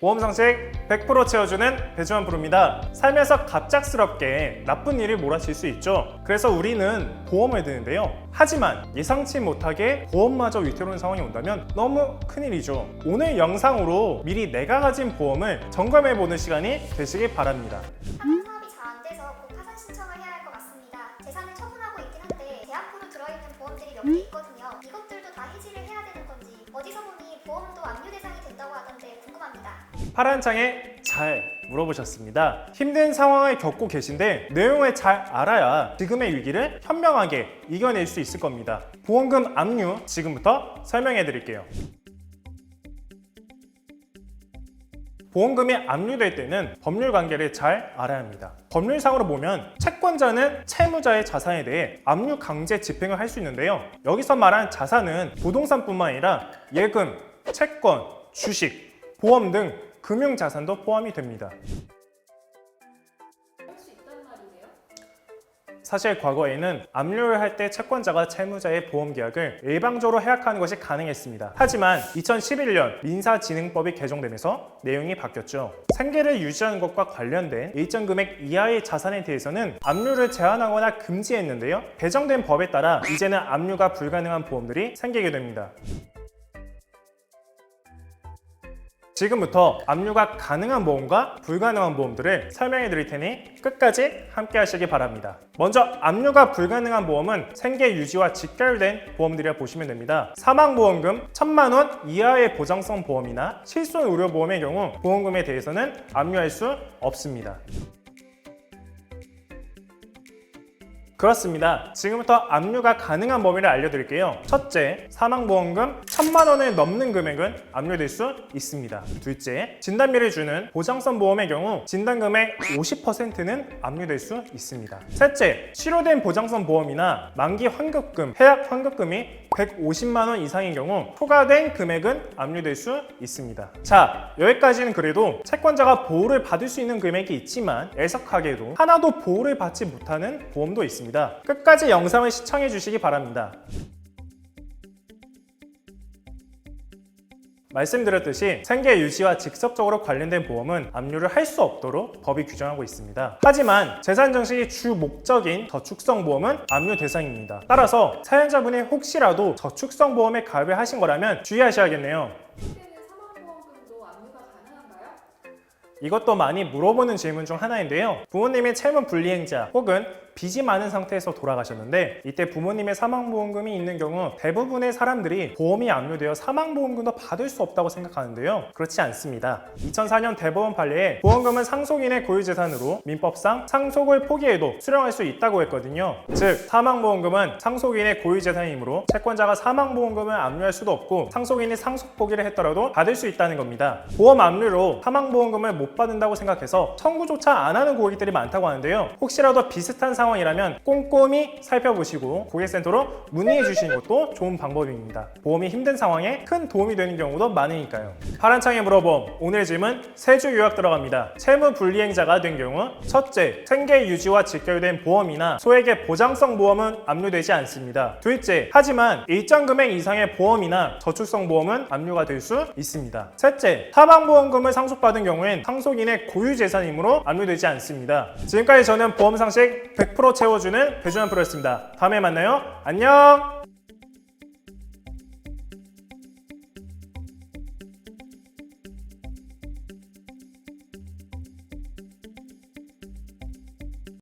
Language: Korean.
보험 상식 100% 채워주는 배주환 프로입니다. 살면서 갑작스럽게 나쁜 일을 몰아칠 수 있죠. 그래서 우리는 보험을 드는데요. 하지만 예상치 못하게 보험마저 위태로운 상황이 온다면 너무 큰일이죠. 오늘 영상으로 미리 내가 가진 보험을 점검해보는 시간이 되시길 바랍니다. 합의 사업이 잘 안 돼서 곧 파산 신청을 해야 할 것 같습니다. 재산을 처분하고 있긴 한데 대학부로 들어있는 보험들이 몇 개 있거든요. 이것들도 다 해지를 해야 되는 건지 어디서 보니 보험도 압류 대상이 된다고 하던데 궁금합니다. 파란 창에 잘 물어보셨습니다. 힘든 상황을 겪고 계신데 내용을 잘 알아야 지금의 위기를 현명하게 이겨낼 수 있을 겁니다. 보험금 압류 지금부터 설명해 드릴게요. 보험금이 압류될 때는 법률 관계를 잘 알아야 합니다. 법률상으로 보면 채권자는 채무자의 자산에 대해 압류 강제 집행을 할 수 있는데요. 여기서 말한 자산은 부동산뿐만 아니라 예금, 채권, 주식, 보험 등 금융 자산도 포함이 됩니다. 사실 과거에는 압류를 할 때 채권자가 채무자의 보험 계약을 일방적으로 해약하는 것이 가능했습니다. 하지만 2011년 민사진흥법이 개정되면서 내용이 바뀌었죠. 생계를 유지하는 것과 관련된 일정 금액 이하의 자산에 대해서는 압류를 제한하거나 금지했는데요. 개정된 법에 따라 이제는 압류가 불가능한 보험들이 생기게 됩니다. 지금부터 압류가 가능한 보험과 불가능한 보험들을 설명해 드릴 테니 끝까지 함께 하시기 바랍니다. 먼저 압류가 불가능한 보험은 생계 유지와 직결된 보험들이라 보시면 됩니다. 사망보험금 1000만 원 이하의 보장성 보험이나 실손 의료보험의 경우 보험금에 대해서는 압류할 수 없습니다. 그렇습니다. 지금부터 압류가 가능한 범위를 알려드릴게요. 첫째, 사망보험금 1000만 원을 넘는 금액은 압류될 수 있습니다. 둘째, 진단비를 주는 보장성 보험의 경우 진단금의 50%는 압류될 수 있습니다. 셋째, 치료된 보장성 보험이나 만기 환급금, 해약 환급금이 150만 원 이상인 경우 초과된 금액은 압류될 수 있습니다. 자, 여기까지는 그래도 채권자가 보호를 받을 수 있는 금액이 있지만 애석하게도 하나도 보호를 받지 못하는 보험도 있습니다. 끝까지 영상을 시청해 주시기 바랍니다. 말씀드렸듯이 생계 유지와 직접적으로 관련된 보험은 압류를 할 수 없도록 법이 규정하고 있습니다. 하지만 재산 정식이 주 목적인 저축성 보험은 압류 대상입니다. 따라서 사연자분이 혹시라도 저축성 보험에 가입을 하신 거라면 주의하셔야겠네요. 이것도 많이 물어보는 질문 중 하나인데요. 부모님의 채무 불이행자 혹은 빚이 많은 상태에서 돌아가셨는데 이때 부모님의 사망보험금이 있는 경우 대부분의 사람들이 보험이 압류되어 사망보험금도 받을 수 없다고 생각하는데요. 그렇지 않습니다. 2004년 대법원 판례에 보험금은 상속인의 고유재산으로 민법상 상속을 포기해도 수령할 수 있다고 했거든요. 즉 사망보험금은 상속인의 고유재산이므로 채권자가 사망보험금을 압류할 수도 없고 상속인이 상속 포기를 했더라도 받을 수 있다는 겁니다. 보험 압류로 사망보험금을 못 받는다고 생각해서 청구조차 안 하는 고객들이 많다고 하는데요. 혹시라도 비슷한 상황 이라면 꼼꼼히 살펴보시고 고객센터로 문의해 주시는 것도 좋은 방법입니다. 보험이 힘든 상황에 큰 도움이 되는 경우도 많으니까요. 파란창에 물어봄 오늘 질문 세주 요약 들어갑니다. 채무 불이행자가 된 경우 첫째 생계 유지와 직결된 보험이나 소액의 보장성 보험은 압류되지 않습니다. 둘째 하지만 일정 금액 이상의 보험이나 저축성 보험은 압류가 될 수 있습니다. 셋째 사망보험금을 상속받은 경우엔 상속인의 고유 재산이므로 압류되지 않습니다. 지금까지 저는 보험 상식 100% 채워주는 배준환 프로였습니다. 다음에 만나요. 안녕.